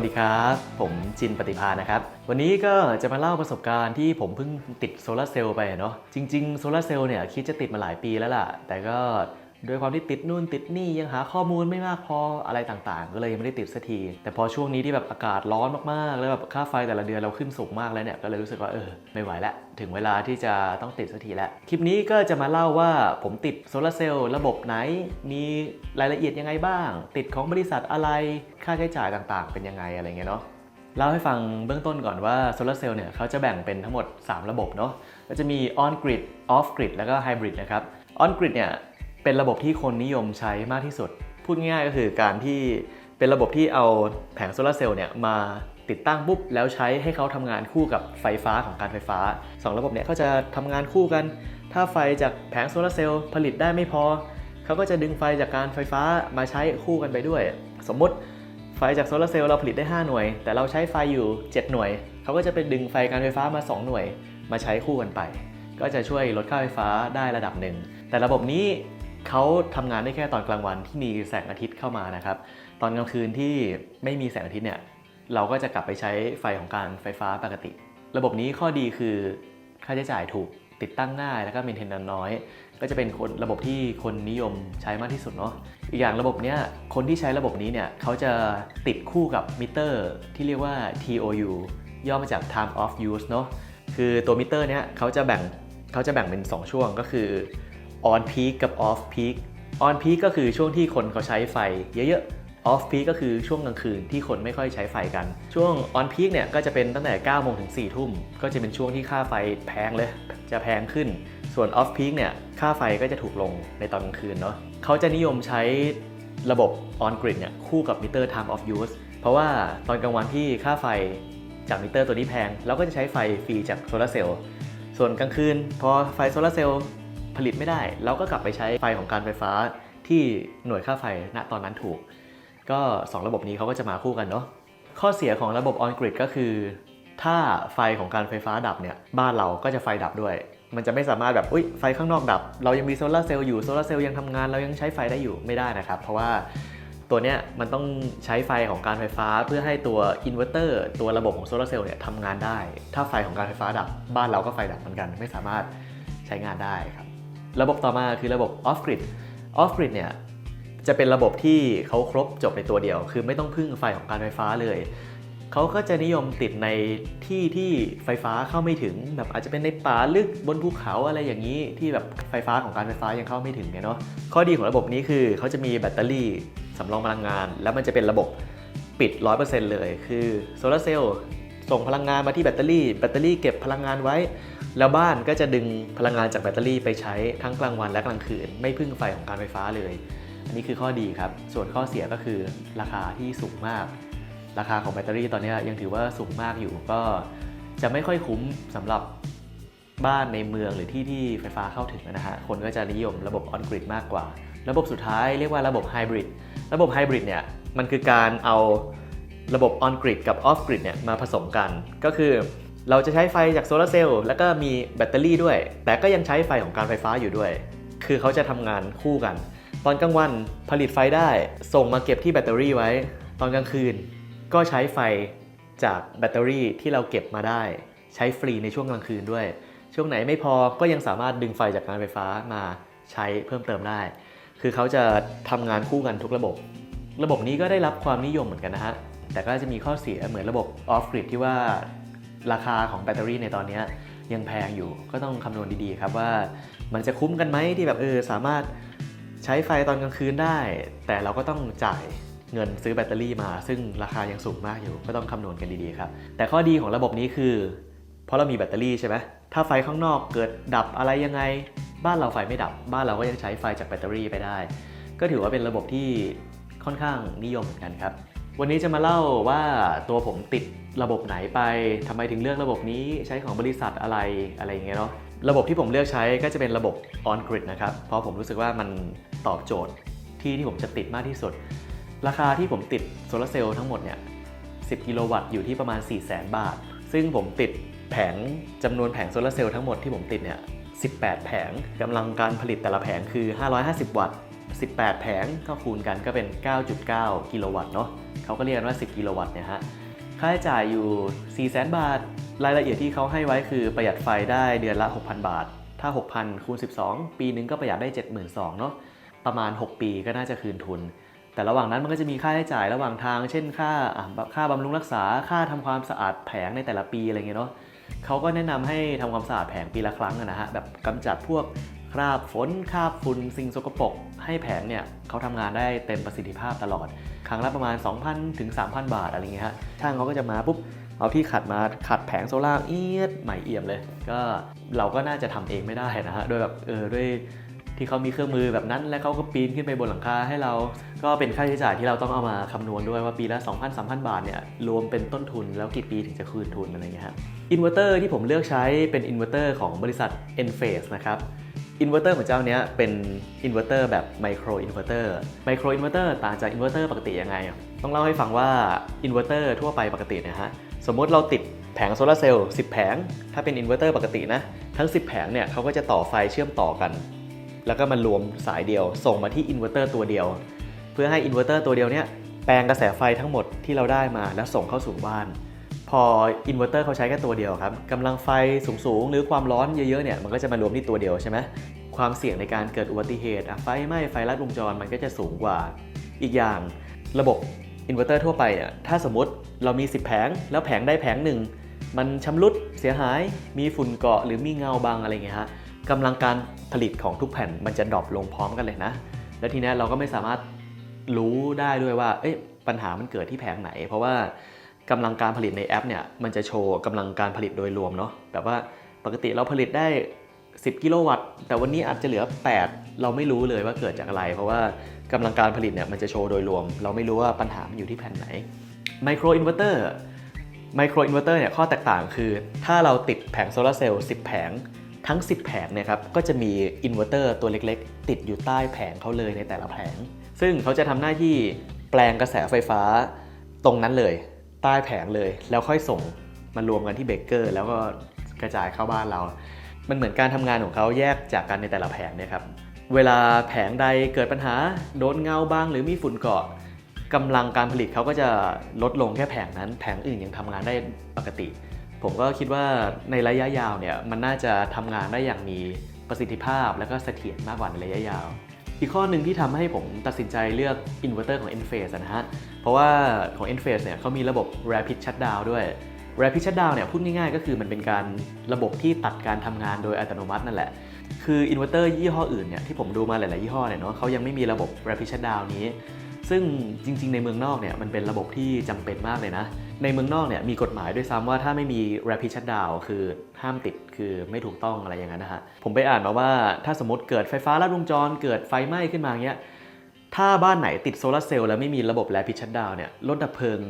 วัสดีครับ ผมจินปฏิภานะครับ วันนี้ก็จะมาเล่าประสบการณ์ที่ผมเพิ่งติดโซลาร์เซลล์ไปเนาะจริง ๆ โซลาร์เซลล์เนี่ยคิดจะติดมาหลายปีแล้วล่ะ แต่ก็ ด้วยความที่ติดนู่นติดนี่ยังหาข้อมูลไม่มากพออะไรต่างๆ ก็เลยยังไม่ได้ติดสักที แต่พอช่วงนี้ที่แบบอากาศร้อนมากๆ แล้วแบบค่าไฟแต่ละเดือนเราขึ้นสูงมากแล้วเนี่ยก็เลยรู้สึกว่าเออไม่ไหวแล้วถึงเวลาที่จะต้องติดสักทีแล้ว คลิปนี้ก็จะมาเล่าว่าผมติดโซลาร์เซลล์ระบบไหน มีรายละเอียดยังไงบ้าง ติดของบริษัทอะไรค่าใช้จ่ายต่างๆ เป็นยังไงอะไรเงี้ยเนาะเล่าให้ฟังเบื้องต้นก่อนว่าโซลาร์เซลล์เนี่ยเขาจะแบ่งเป็นทั้งหมด 3 ระบบเนาะก็จะมี on grid off grid แล้วก็ hybrid นะครับ on grid เนี่ย เป็นระบบที่คนนิยมใช้มากที่สุด พูดง่ายๆก็คือการที่เป็นระบบที่เอาแผงโซลาร์เซลล์เนี่ยมาติดตั้งปุ๊บแล้วใช้ให้เขาทำงานคู่กับไฟฟ้าของการไฟฟ้า 2 ระบบเนี่ยเขาจะทำงานคู่กัน ถ้าไฟจากแผงโซลาร์เซลล์ผลิตได้ไม่พอ เขาก็จะดึงไฟจากการไฟฟ้ามาใช้คู่กันไปด้วย สมมติไฟจากโซลาร์เซลล์เราผลิตได้ 5 หน่วย แต่เราใช้ไฟอยู่ 7 หน่วย เขาก็จะเป็นดึงไฟการไฟฟ้ามา 2 หน่วย มาใช้คู่กันไป ก็จะช่วยลดค่าไฟฟ้าได้ระดับหนึ่ง แต่ระบบนี้ เขาทำงานได้แค่ตอนกลางวันที่มีแสงอาทิตย์เข้ามานะครับ ตอนกลางคืนที่ไม่มีแสงอาทิตย์เนี่ยเราก็จะกลับไปใช้ไฟของการไฟฟ้าปกติ ระบบนี้ข้อดีคือค่าใช้จ่ายถูกติดตั้งง่ายแล้วก็มีเทนนันน้อย ก็จะเป็นคนระบบที่คนนิยมใช้มากที่สุดเนาะอีกอย่างระบบเนี้ยคนที่ใช้ระบบนี้เนี่ยเขาจะติดคู่กับมิเตอร์ที่เรียกว่า TOU ย่อมาจาก time of use เนาะคือตัวมิเตอร์เนี้ยเขาจะแบ่งเขาจะแบ่งเป็น 2 ช่วงก็คือ on peak กับ off peak on peak ก็คือช่วงที่คนเขาใช้ไฟเยอะๆ off peak ก็คือช่วงกลางคืนที่คนไม่ค่อยใช้ไฟกัน ช่วง on peak เนี่ยก็จะเป็นตั้งแต่9โมงถึง4ทุ่ม ก็จะเป็นช่วงที่ค่าไฟแพงเลย จะแพงขึ้น ส่วน off peak เนี่ยค่าไฟก็จะถูกลงในตอนกลางคืนเนาะเขาจะนิยมใช้ระบบ on grid เนี่ยคู่กับมิเตอร์ time of use เพราะว่าตอนกลางวันที่ค่าไฟจากมิเตอร์ตัวนี้แพง เราก็จะใช้ไฟฟรีจากโซลาร์เซลล์ส่วนกลางคืน พอไฟโซลาร์เซลล์ ผลิตไม่ได้ เราก็กลับไปใช้ไฟของการไฟฟ้าที่หน่วยค่าไฟณตอนนั้นถูก ก็ 2 ระบบนี้เขาก็จะมาคู่กันเนาะข้อเสียของระบบ on grid ก็คือ ถ้าไฟของการไฟฟ้าดับเนี่ยบ้านเราก็จะไฟดับด้วย มันจะไม่สามารถแบบอุ้ยไฟข้างนอกดับ เรายังมีโซลาร์เซลล์อยู่โซลาร์เซลล์ยังทำงานเรายังใช้ไฟได้อยู่ไม่ได้นะครับ เพราะว่าตัวเนี้ยมันต้องใช้ไฟของการไฟฟ้าเพื่อให้ตัวอินเวอร์เตอร์ตัวระบบของโซลาร์เซลล์เนี่ยทำงานได้ ถ้าไฟของการไฟฟ้าดับ บ้านเราก็ไฟดับเหมือนกัน ไม่สามารถใช้งานได้ครับ ระบบต่อมาคือระบบ off grid off grid เนี่ยจะเป็นระบบที่เขาครบจบในตัวเดียว คือไม่ต้องพึ่งไฟของการไฟฟ้าเลย เขาก็จะนิยมติดในที่ที่ไฟฟ้าเข้าไม่ถึง แบบอาจจะเป็นในป่าลึกบนภูเขาอะไรอย่างนี้ที่แบบไฟฟ้าของการไฟฟ้ายังเข้าไม่ถึงเนี่ยเนาะข้อดีของระบบนี้คือเขาจะมีแบตเตอรี่สำรองพลังงาน แล้วมันจะเป็นระบบปิด 100%เลย คือโซลาร์เซลล์ ส่งพลังงานมาที่แบตเตอรี่ แบตเตอรี่เก็บพลังงานไว้ แล้วบ้านก็จะดึงพลังงานจากแบตเตอรี่ไปใช้ทั้งกลางวันและกลางคืน ไม่พึ่งไฟของการไฟฟ้าเลย อันนี้คือข้อดีครับ ส่วนข้อเสียก็คือราคาที่สูงมาก ราคาของแบตเตอรี่ตอนนี้ยังถือว่าสูงมากอยู่ ก็จะไม่ค่อยคุ้มสำหรับบ้านในเมืองหรือที่ที่ไฟฟ้าเข้าถึงนะฮะ คนก็จะนิยมระบบออนกริดมากกว่า ระบบสุดท้ายเรียกว่าระบบไฮบริด ระบบไฮบริดเนี่ย มันคือการเอา ระบบออนกริดกับออฟกริดเนี่ยมาผสมกัน ก็คือเราจะใช้ไฟจากโซลาร์เซลล์แล้วก็มีแบตเตอรี่ด้วย แต่ก็ยังใช้ไฟของการไฟฟ้าอยู่ด้วย คือเขาจะทำงานคู่กัน ตอนกลางวันผลิตไฟได้ ส่งมาเก็บที่แบตเตอรี่ไว้ ตอนกลางคืน ก็ใช้ไฟจากแบตเตอรี่ที่เราเก็บมาได้ ใช้ฟรีในช่วงกลางคืนด้วย ช่วงไหนไม่พอก็ยังสามารถดึงไฟจากการไฟฟ้ามาใช้เพิ่มเติมได้ คือเขาจะทำงานคู่กันทุกระบบ ระบบนี้ก็ได้รับความนิยมเหมือนกันนะฮะ แต่ก็จะมีข้อเสียเหมือนระบบออฟกริดที่ว่าราคาของแบตเตอรี่ในตอนนี้ยังแพงอยู่ก็ต้องคำนวณดีๆครับว่ามันจะคุ้มกันไหมที่แบบเออสามารถใช้ไฟตอนกลางคืนได้ แต่เราก็ต้องจ่ายเงินซื้อแบตเตอรี่มา ซึ่งราคายังสูงมากอยู่ก็ต้องคำนวณกันดีๆครับ แต่ข้อดีของระบบนี้คือ เพราะเรามีแบตเตอรี่ใช่ไหมถ้าไฟข้างนอกเกิดดับอะไรยังไง บ้านเราไฟไม่ดับ บ้านเราก็ยังใช้ไฟจากแบตเตอรี่ไปได้ ก็ถือว่าเป็นระบบที่ค่อนข้างนิยมเหมือนกันครับ วันนี้จะมาเล่าว่าตัวผมติดระบบไหนไปทำไมถึงเลือกระบบนี้ใช้ของบริษัทอะไรอะไรอย่างเงี้ยเนาะระบบที่ผมเลือกใช้ก็จะเป็นระบบ on grid นะครับ เพราะผมรู้สึกว่ามันตอบโจทย์ที่ที่ผมจะติดมากที่สุด ราคาที่ผมติดโซลาร์เซลล์ทั้งหมดเนี่ย 10 กิโลวัตต์อยู่ที่ประมาณ 4 0 0 0 0 0บาท ซึ่งผมติดแผงจำนวนแผงโซลาร์เซลล์ทั้งหมดที่ผมติดเนี่ย 18 แผงกำลังการผลิตแต่ละแผงคือ 550 วัตต์ 18 แผงก็คูณกันก็เป็น 9.9 กิโลวัตต์เนาะ เขาก็เรียกว่า 10 กิโลวัตต์เนี่ยฮะ ค่าใช้จ่ายอยู่ 400,000 บาท รายละเอียดที่เขาให้ไว้คือประหยัดไฟได้เดือนละ 6,000 บาท ถ้า 6,000 คูณ 12 ปีนึงก็ประหยัดได้ 72,000เนาะ ประมาณ 6 ปีก็น่าจะคืนทุน แต่ระหว่างนั้นมันก็จะมีค่าใช้จ่ายระหว่างทาง เช่น ค่าค่าบำรุงรักษา ค่าทำความสะอาดแผงในแต่ละปีอะไรเงี้ยเนาะเขาก็แนะนำให้ทำความสะอาดแผงปีละครั้งนะฮะ แบบกำจัดพวกคราบฝนคราบฝุ่นสิ่งสกปรกให้แผงเนี่ยเขาทำงานได้เต็มประสิทธิภาพตลอด ครั้งละประมาณ 2,000 ถึง 3,000 บาทอะไรเงี้ยฮะช่างเขาก็จะมาปุ๊บเอาที่ขัดมาขัดแผงโซล่าเอียดใหม่เอี่ยมเลย ก็เราก็น่าจะทำเองไม่ได้นะฮะด้วยแบบเออด้วยที่เขามีเครื่องมือแบบนั้น แล้วเขาก็ปีนขึ้นไปบนหลังคาให้เรา ก็เป็นค่าใช้จ่ายที่เราต้องเอามาคำนวณด้วยว่าปีละ 2,000-3,000 บาทเนี่ยรวมเป็นต้นทุนแล้วกี่ปีถึงจะคืนทุนอะไรเงี้ยฮะอินเวอร์เตอร์ที่ผมเลือกใช้เป็นอินเวอร์เตอร์ของบริษัท Enphase นะครับ อินเวอร์เตอร์ของเจ้าเนี้ยเป็นอินเวอร์เตอร์แบบไมโครอินเวอร์เตอร์ไมโครอินเวอร์เตอร์ต่างจากอินเวอร์เตอร์ปกติยังไง ต้องเล่าให้ฟังว่าอินเวอร์เตอร์ทั่วไปปกติเนะฮะสมมติเราติดแผงโซลาร์เซลล์10 แผง ถ้าเป็นอินเวอร์เตอร์ปกตินะ ทั้ง 10 แผงเนี่ยเขาก็จะต่อไฟเชื่อมต่อกัน แล้วก็มารวมสายเดียว ส่งมาที่อินเวอร์เตอร์ตัวเดียว เพื่อให้อินเวอร์เตอร์ตัวเดียวเนี่ยแปลงกระแสไฟทั้งหมดที่เราได้มาแล้วส่งเข้าสู่บ้าน พออินเวอร์เตอร์เขาใช้แค่ตัวเดียวครับกำลังไฟสูงๆ หรือความร้อนเยอะๆเนี่ยมันก็จะมารวมที่ตัวเดียวใช่ไหมความเสี่ยงในการเกิดอุบัติเหตุไฟไหม้ไฟลัดวงจรมันก็จะสูงกว่า อีกอย่างระบบอินเวอร์เตอร์ทั่วไปเนี่ยถ้าสมมติเรามี 10 แผง แล้วแผงได้แผงหนึ่งมันชำรุดเสียหายมีฝุ่นเกาะหรือมีเงาบางอะไรเงี้ยฮะกำลังการผลิตของทุกแผ่นมันจะดรอปลงพร้อมกันเลยนะ แล้วทีนี้เราก็ไม่สามารถรู้ได้ด้วยว่าเอ๊ะปัญหามันเกิดที่แผงไหน เพราะว่า กำลังการผลิตในแอปเนี่ยมันจะโชว์กำลังการผลิตโดยรวมเนาะแบบว่าปกติเราผลิตได้ 10 กิโลวัตต์ แต่วันนี้อาจจะเหลือ 8 เราไม่รู้เลยว่าเกิดจากอะไร เพราะว่ากำลังการผลิตเนี่ยมันจะโชว์โดยรวม เราไม่รู้ว่าปัญหามันอยู่ที่แผ่นไหนไมโครอินเวอร์เตอร์ไมโครอินเวอร์เตอร์เนี่ยข้อแตกต่างคือ ถ้าเราติดแผงโซลาร์เซลล์10 แผงทั้ง 10 แผงเนี่ยครับก็จะมีอินเวอร์เตอร์ตัวเล็กๆ ติดอยู่ใต้แผงเขาเลยในแต่ละแผง ซึ่งเขาจะทำหน้าที่แปลงกระแสไฟฟ้าตรงนั้นเลย ใต้แผงเลย แล้วค่อยส่งมารวมกันที่เบเกอร์ แล้วก็กระจายเข้าบ้านเรา มันเหมือนการทำงานของเขาแยกจากกันในแต่ละแผงเนี่ยครับ เวลาแผงใดเกิดปัญหาโดนเงาบ้าง หรือมีฝุ่นเกาะกำลังการผลิตเขาก็จะลดลงแค่แผงนั้น แผงอื่นยังทำงานได้ปกติ ผมก็คิดว่าในระยะยาวเนี่ยมันน่าจะทำงานได้อย่างมีประสิทธิภาพและก็เสถียรมากกว่าในระยะยาว อีกข้อหนึ่งที่ทำให้ผมตัดสินใจเลือกอินเวอร์เตอร์ของ Enphase นะฮะ เพราะว่าของ Enphase เนี่ยเขามีระบบ Rapid Shutdown ด้วย Rapid Shutdown เนี่ยพูดง่ายๆ ก็คือมันเป็นการระบบที่ตัดการทำงานโดยอัตโนมัตินั่นแหละ คืออินเวอร์เตอร์ยี่ห้ออื่นเนี่ยที่ผมดูมาหลายๆยี่ห้อเนี่ยเนาะเขายังไม่มีระบบ Rapid Shutdown นี้ ซึ่งจริง ๆ ในเมืองนอกเนี่ยมันเป็นระบบที่จำเป็นมากเลยนะ ในเมืองนอกเนี่ยมีกฎหมายด้วยซ้ำว่าถ้าไม่มี Rapid Shutdown คือห้ามติดคือไม่ถูกต้องอะไรอย่างนั้นนะฮะ ผมไปอ่านมาว่าถ้าสมมติเกิดไฟฟ้าลัดวงจร เกิดไฟไหม้ขึ้นมาเงี้ยถ้าบ้านไหนติดโซลาร์เซลล์แล้วไม่มีระบบแรปิชัดดาวเนี่ยรถดับเพลิง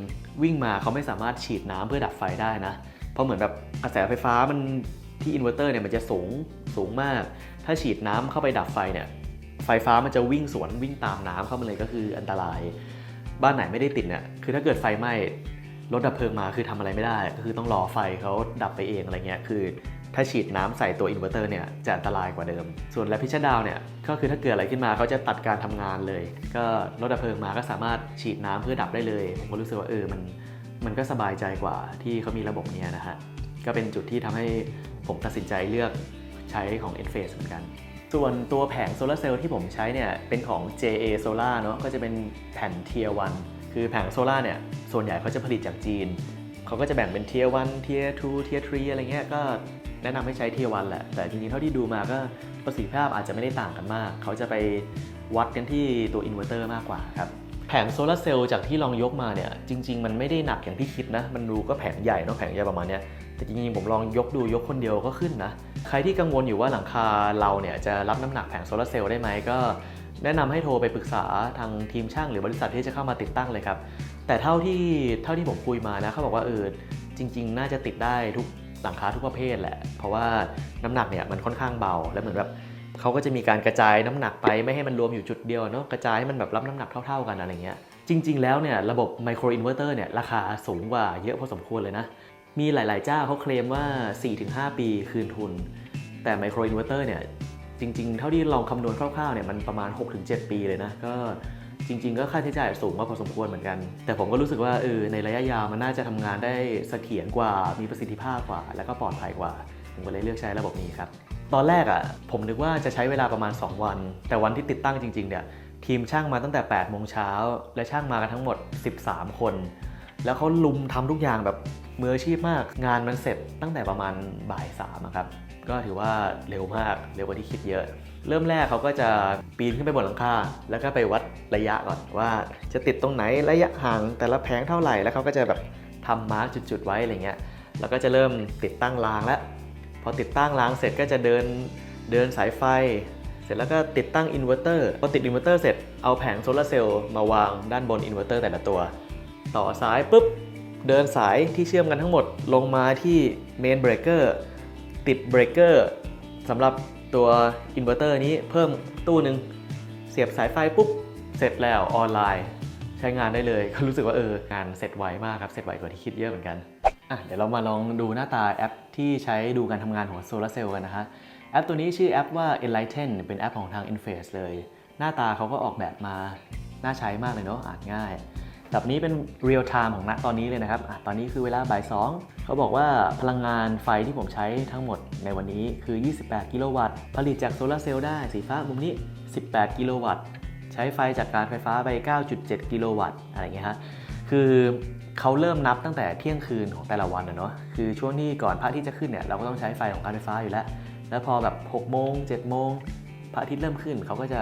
วิ่งมาเขาไม่สามารถฉีดน้ำเพื่อดับไฟได้นะ เพราะเหมือนแบบกระแสไฟฟ้ามันที่อินเวอร์เตอร์เนี่ยมันจะสูงสูงมาก ถ้าฉีดน้ำเข้าไปดับไฟเนี่ยไฟฟ้ามันจะวิ่งสวนวิ่งตามน้ำเข้ามาเลยก็คืออันตราย บ้านไหนไม่ได้ติดเนี่ยคือถ้าเกิดไฟไหม้ รถดับเพลิงมาคือทำอะไรไม่ได้ ก็คือต้องรอไฟเขาดับไปเองอะไรเงี้ยคือถ้าฉีดน้ำใส่ตัวอินเวอร์เตอร์เนี่ยจะอันตรายกว่าเดิม ส่วนแรพิชดาวเนี่ยก็คือถ้าเกิดอะไรขึ้นมาเขาจะตัดการทำงานเลย ก็รถดับเพลิงมาก็สามารถฉีดน้ำเพื่อดับได้เลยผมก็รู้สึกว่าเออมันมันก็สบายใจกว่าที่เขามีระบบเนี้ยนะฮะก็เป็นจุดที่ทำให้ผมตัดสินใจเลือกใช้ของ e n p h a s e เหมือนกัน ส่วนตัวแผงโซลาร์เซลล์ที่ผมใช้เนี่ยเป็นของ JA Solar เนาะก็จะเป็นแผ่น Tier 1 คือแผงโซลาร์เนี่ยส่วนใหญ่เขาจะผลิตจากจีน เขาก็จะแบ่งเป็น Tier 1 Tier 2 Tier 3อะไรเงี้ยก็แนะนำให้ใช้ Tier 1แหละ แต่จริงๆเท่าที่ดูมาก็ประสิทธิภาพอาจจะไม่ได้ต่างกันมาก เขาจะไปวัดกันที่ตัวอินเวอร์เตอร์มากกว่าครับแผงโซลาร์เซลล์จากที่ลองยกมาเนี่ยจริง ๆ มันไม่ได้หนักอย่างที่คิดนะ มันดูก็แผงใหญ่เนาะแผงใหญ่ประมาณเนี้ยแต่จริงๆผมลองยกดูยกคนเดียวก็ขึ้นนะ ใครที่กังวลอยู่ว่าหลังคาเราเนี่ยจะรับน้ำหนักแผงโซลาร์เซลล์ได้ไหมก็ แนะนำให้โทรไปปรึกษาทางทีมช่างหรือบริษัทที่จะเข้ามาติดตั้งเลยครับ แต่เท่าที่เท่าที่ผมคุยมานะเขาบอกว่าเออจริง ๆ น่าจะติดได้ทุกหลังคาทุกประเภทแหละ เพราะว่าน้ำหนักเนี่ยมันค่อนข้างเบา แล้วเหมือนแบบเขาก็จะมีการกระจายน้ำหนักไปไม่ให้มันรวมอยู่จุดเดียวเนาะกระจายให้มันแบบรับน้ำหนักเท่า ๆกันอะไรเงี้ยจริง ๆ แล้วเนี่ยระบบไมโครอินเวอร์เตอร์เนี่ยราคาสูงกว่าเยอะพอสมควรเลยนะ มีหลาย ๆ เจ้าเขาเคลมว่า 4-5 ปีคืนทุน แต่ไมโครอินเวอร์เตอร์เนี่ย จริง ๆ เท่าที่ลองคำนวณคร่าวๆเนี่ยมันประมาณ 6-7 ปีเลยนะก็จริง ๆ ก็ค่าใช้จ่ายสูงมากพอสมควรเหมือนกัน แต่ผมก็รู้สึกว่าเออในระยะยาวมันน่าจะทำงานได้เสถียรกว่ามีประสิทธิภาพกว่า แล้วก็ปลอดภัยกว่า ผมก็เลยเลือกใช้ระบบนี้ครับตอนแรกอะ่ะผมนึกว่าจะใช้เวลาประมาณ 2 วัน แต่วันที่ติดตั้งจริงๆเนี่ยทีมช่างมาตั้งแต่8โมงเช้าและช่างมากันทั้งหมด 13 คน แล้วเขาลุมทำทุกอย่างแบบมืออาชีพมาก งานมันเสร็จตั้งแต่ประมาณบ่ายสามอะครับ ก็ถือว่าเร็วมาก เร็วกว่าที่คิดเยอะ เริ่มแรกเขาก็จะปีนขึ้นไปบนหลังคา แล้วก็ไปวัดระยะก่อนว่าจะติดตรงไหนระยะห่างแต่ละแผงเท่าไหร่ แล้วเขาก็จะแบบทำมาร์กจุดๆไว้อะไรเงี้ย แล้วก็จะเริ่มติดตั้งรางแล้ว พอติดตั้งรางเสร็จก็จะเดินเดินสายไฟ เสร็จแล้วก็ติดตั้งอินเวอร์เตอร์ พอติดอินเวอร์เตอร์เสร็จเอาแผงโซลาร์เซลล์มาวางด้านบนอินเวอร์เตอร์แต่ละตัว ต่อสายปุ๊บ เดินสายที่เชื่อมกันทั้งหมดลงมาที่เมนเบรกเกอร์ติดเบรกเกอร์สำหรับตัวอินเวอร์เตอร์นี้เพิ่มตู้หนึ่งเสียบสายไฟปุ๊บ เสร็จแล้วออนไลน์ ใช้งานได้เลยก็รู้สึกว่าเอองานเสร็จไวมากครับ เสร็จไวกว่าที่คิดเยอะเหมือนกันอะเดี๋ยวเรามาลองดูหน้าตาแอปที่ใช้ดูการทำงานของโซลาร์เซลล์กันนะฮะแอปตัวนี้ชื่อแอปว่า Enlighten เป็นแอปของทาง Enphase เลย หน้าตาเขาก็ออกแบบมาน่าใช้มากเลยเนาะอ่านง่าย แบบนี้เป็น real time ของณตอนนี้เลยนะครับอตอนนี้คือเวลาบ่าย 2 เขาบอกว่าพลังงานไฟที่ผมใช้ทั้งหมดในวันนี้คือ 28 กิโลวัตต์ ผลิตจากโซลาร์เซลล์ได้สีฟ้ามุมนี้ 18 กิโลวัตต์ ใช้ไฟจากการไฟฟ้าไป 9.7 กิโลวัตต์อะไรเงี้ยฮะ คือเขาเริ่มนับตั้งแต่เที่ยงคืนของแต่ละวันนะเนาะ คือช่วงที่ก่อนพระอาทิตย์จะขึ้นเนี่ยเราก็ต้องใช้ไฟของการไฟฟ้าอยู่แล้ว แล้วพอแบบ6โมง7โมงพระอาทิตย์เริ่มขึ้นเขาก็จะ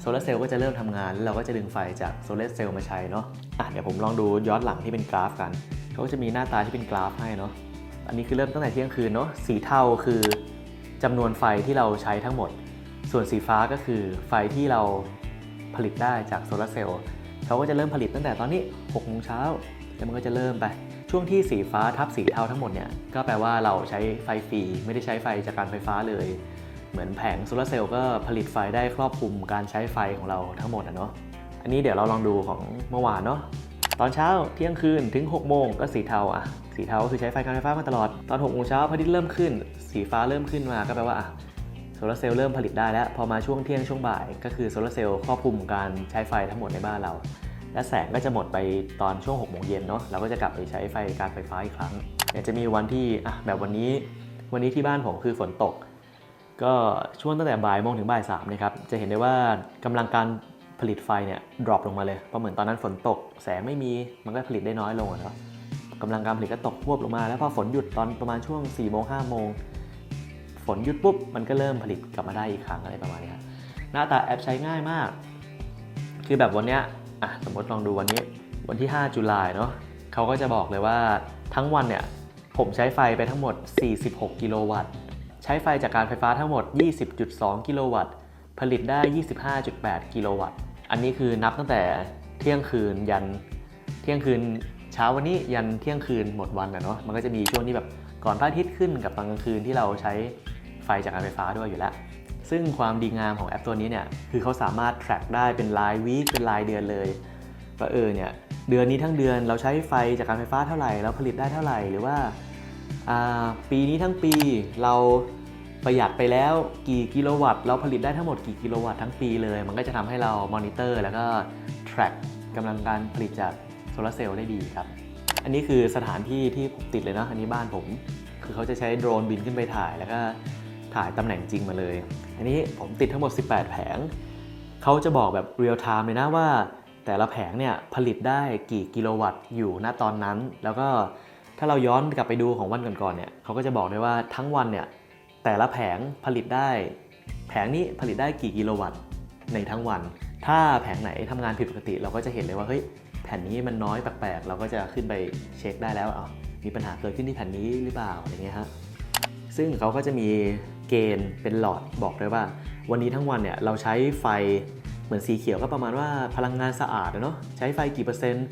โซลาร์เซลล์ก็จะเริ่มทำงานแล้วเราก็จะดึงไฟจากโซลาร์เซลล์มาใช้เนาะอะเดี๋ยวผมลองดูย้อนหลังที่เป็นกราฟกันเขาก็จะมีหน้าตาที่เป็นกราฟให้เนาะอันนี้คือเริ่มตั้งแต่เที่ยงคืนเนาะสีเทาคือจำนวนไฟที่เราใช้ทั้งหมด ส่วนสีฟ้าก็คือไฟที่เราผลิตได้จากโซลาร์เซลล์เขาก็จะเริ่มผลิตตั้งแต่ตอนนี้6โมงเช้าแล้วมันก็จะเริ่มไปช่วงที่สีฟ้าทับสีเทาทั้งหมดเนี่ยก็แปลว่าเราใช้ไฟฟรีไม่ได้ใช้ไฟจากการไฟฟ้าเลย เหมือนแผงโซลาร์เซลล์ก็ผลิตไฟได้ครอบคลุมการใช้ไฟของเราทั้งหมดอะเนาะอันนี้เดี๋ยวเราลองดูของเมื่อวานเนาะตอนเช้าเที่ยงคืนถึง 6 โมงก็สีเทาอะสีเทาก็คือใช้ไฟการไฟฟ้ามาตลอด ตอน6โมงเช้าพระอาทิตย์เริ่มขึ้น สีฟ้าเริ่มขึ้นมาก็แปลว่าอะโซลาร์เซลล์เริ่มผลิตได้แล้ว พอมาช่วงเที่ยงช่วงบ่าย ก็คือโซลาร์เซลล์ครอบคลุมการใช้ไฟทั้งหมดในบ้านเรา และแสงก็จะหมดไปตอนช่วง6โมงเย็นเนาะเราก็จะกลับไปใช้ไฟการไฟฟ้าอีกครั้งจะมีวันที่อะแบบวันนี้ วันนี้ที่บ้านผมคือฝนตก ก็ช่วงตั้งแต่บ่ายโมงถึงบ่ายสามนะครับจะเห็นได้ว่ากำลังการผลิตไฟเนี่ยดรอปลงมาเลยเพราะเหมือนตอนนั้นฝนตกแสงไม่มีมันก็ผลิตได้น้อยลงอะเนาะกำลังการผลิตก็ตกพวบลงมา แล้วพอฝนหยุดตอนประมาณช่วง4ี่โมงห้าโมงฝนหยุดปุ๊บมันก็เริ่มผลิตกลับมาได้อีกครั้งอะไรประมาณนี้ครับหน้าตาแอปใช้ง่ายมาก คือแบบวันเนี้ยอะสมมติลองดูวันนี้วันที่ 5 จุลายเนาะเขาก็จะบอกเลยว่าทั้งวันเนี่ยผมใช้ไฟไปทั้งหมด 46 กิโลวัตต์ ใช้ไฟจากการไฟฟ้าทั้งหมด 20.2 กิโลวัตต์ ผลิตได้ 25.8 กิโลวัตต์ อันนี้คือนับตั้งแต่เที่ยงคืนยันเที่ยงคืนเช้าวันนี้ยันเที่ยงคืนหมดวันอะเนาะ มันก็จะมีช่วงที่แบบก่อนพระอาทิตย์ขึ้นกับตอนกลางคืนที่เราใช้ไฟจากการไฟฟ้าด้วยอยู่แล้ว ซึ่งความดีงามของแอปตัวนี้เนี่ย คือเขาสามารถ track ได้เป็นรายวีคเป็นรายเดือนเลยว่าเออเนี่ยเดือนนี้ทั้งเดือนเราใช้ไฟจากการไฟฟ้าเท่าไหร่เราผลิตได้เท่าไหร่หรือว่า ปีนี้ทั้งปีเราประหยัดไปแล้วกี่กิโลวัตต์ เราผลิตได้ทั้งหมดกี่กิโลวัตต์ทั้งปีเลย มันก็จะทำให้เรามอนิเตอร์แล้วก็ track กำลังการผลิตจากโซลาร์เซลล์ได้ดีครับ อันนี้คือสถานที่ที่ผมติดเลยนะอันนี้บ้านผม คือเขาจะใช้โดรนบินขึ้นไปถ่ายแล้วก็ถ่ายตำแหน่งจริงมาเลย อันนี้ผมติดทั้งหมด 18 แผง เขาจะบอกแบบเรียลไทม์เลยนะว่า แต่ละแผงเนี่ยผลิตได้กี่กิโลวัตต์อยู่ณตอนนั้น แล้วก็ ถ้าเราย้อนกลับไปดูของวันก่อนๆเนี่ยเขาก็จะบอกได้ว่าทั้งวันเนี่ยแต่ละแผงผลิตได้ แผงนี้ผลิตได้กี่กิโลวัตต์ในทั้งวัน ถ้าแผงไหนทำงานผิดปกติ เราก็จะเห็นเลยว่าเฮ้ยแผ่นนี้มันน้อยแปลกๆ เราก็จะขึ้นไปเช็คได้แล้วอะมีปัญหาเกิดขึ้นที่แผ่นนี้หรือเปล่าอะไรเงี้ยฮะซึ่งเขาก็จะมีเกณฑ์เป็นหลอดบอกด้วยว่า วันนี้ทั้งวันเนี่ยเราใช้ไฟเหมือนสีเขียวก็ประมาณว่าพลังงานสะอาดเนาะใช้ไฟกี่เปอร์เซ็นต์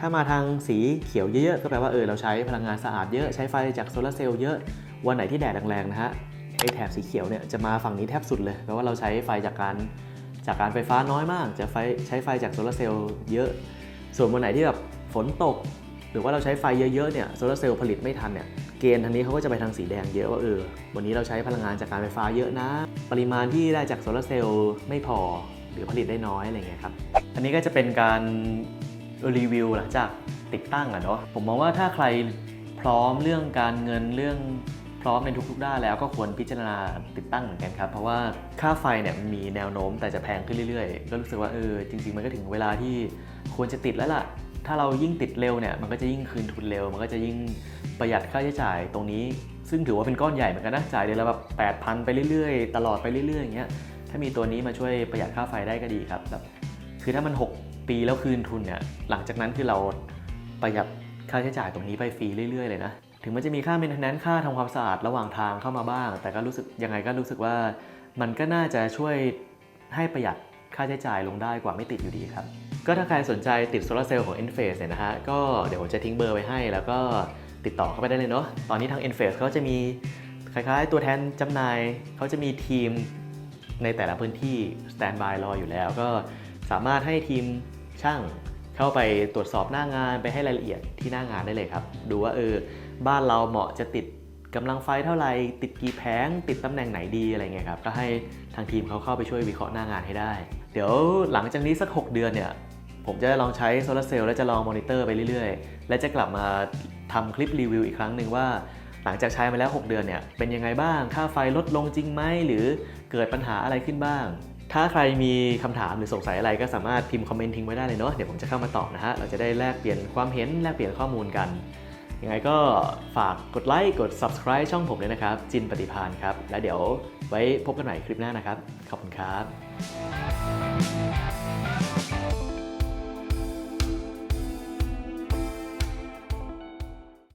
ถ้ามาทางสีเขียวเยอะๆ ก็แปลว่าเออเราใช้พลังงานสะอาดเยอะ ใช้ไฟจากโซลาร์เซลล์เยอะ วันไหนที่แดดแรงๆนะฮะไอแถบสีเขียวเนี่ยจะมาฝั่งนี้แทบสุดเลยแปลว่าเราใช้ไฟจากการจากการไฟฟ้าน้อยมาก จะไฟใช้ไฟจากโซลาร์เซลล์เยอะ ส่วนวันไหนที่แบบฝนตก หรือว่าเราใช้ไฟเยอะๆเนี่ยโซลาร์เซลล์ผลิตไม่ทันเนี่ยเกณฑ์ทางนี้เขาก็จะไปทางสีแดงเยอะว่าเออวันนี้เราใช้พลังงานจากการไฟฟ้าเยอะนะ ปริมาณที่ได้จากโซลาร์เซลล์ไม่พอหรือผลิตได้น้อยอะไรเงี้ยครับอันนี้ก็จะเป็นการ รีวิวหลังจากติดตั้งอะเนาะผมมองว่าถ้าใครพร้อมเรื่องการเงินเรื่องพร้อมในทุกๆด้านแล้วก็ควรพิจารณาติดตั้งเหมือนกันครับ เพราะว่าค่าไฟเนี่ยมีแนวโน้มแต่จะแพงขึ้นเรื่อยๆ ก็รู้สึกว่าเออจริง ๆ มันก็ถึงเวลาที่ควรจะติดแล้วล่ะ ถ้าเรายิ่งติดเร็วเนี่ยมันก็จะยิ่งคืนทุนเร็ว มันก็จะยิ่งประหยัดค่าใช้จ่ายตรงนี้ ซึ่งถือว่าเป็นก้อนใหญ่เหมือนกันนะจ่ายเดือนละแบบแปดพันไปเรื่อยๆ ตลอดไปเรื่อยๆอย่างเงี้ยถ้ามีตัวนี้มาช่วยประหยัดค่าไฟได้ก็ดีครับแบบคือถ้ามัน 6 ปีแล้วคืนทุนเนี่ยหลังจากนั้นคือเราประหยัดค่าใช้จ่ายตรงนี้ไปฟรีเรื่อย ๆ เลยนะ ถึงมันจะมีค่า maintenance ค่าทำความสะอาดระหว่างทางเข้ามาบ้าง แต่ก็รู้สึกยังไงก็รู้สึกว่ามันก็น่าจะช่วยให้ประหยัดค่าใช้จ่ายลงได้กว่าไม่ติดอยู่ดีครับ ก็ถ้าใครสนใจติดโซลาร์เซลล์ของ Enphase เนี่ยนะฮะก็เดี๋ยวผมจะทิ้งเบอร์ไว้ให้ แล้วก็ติดต่อเข้าไปได้เลยเนาะตอนนี้ทาง Enphase เขาจะมีคล้ายๆ ตัวแทนจำหน่ายเขาจะมีทีมในแต่ละพื้นที่สแตนบายรออยู่แล้ว ก็สามารถให้ทีม ช่าง เข้าไปตรวจสอบหน้างานไปให้รายละเอียดที่หน้างานได้เลยครับ ดูว่าเออบ้านเราเหมาะจะติดกำลังไฟเท่าไหร่ติดกี่แผงติดตำแหน่งไหนดีอะไรเงี้ยครับก็ให้ทางทีมเขาเข้าไปช่วยวิเคราะห์หน้างานให้ได้ เดี๋ยวหลังจากนี้สัก 6 เดือนเนี่ยผมจะลองใช้โซลาร์เซลล์และจะลองมอนิเตอร์ไปเรื่อยๆ และจะกลับมาทำคลิปรีวิวอีกครั้งหนึ่งว่า หลังจากใช้มาแล้ว 6 เดือนเนี่ยเป็นยังไงบ้าง ค่าไฟลดลงจริงไหมหรือเกิดปัญหาอะไรขึ้นบ้าง ถ้าใครมีคำถามหรือสงสัยอะไรก็สามารถพิมพ์คอมเมนต์ทิ้งไว้ได้เลยเนาะเดี๋ยวผมจะเข้ามาตอบนะฮะเราจะได้แลกเปลี่ยนความเห็นแลกเปลี่ยนข้อมูลกันยังไงก็ฝากกดไลค์กด subscribe ช่องผมด้วยนะครับ จินปฏิพานครับ และเดี๋ยวไว้พบกันใหม่คลิปหน้านะครับ ขอบคุณครับ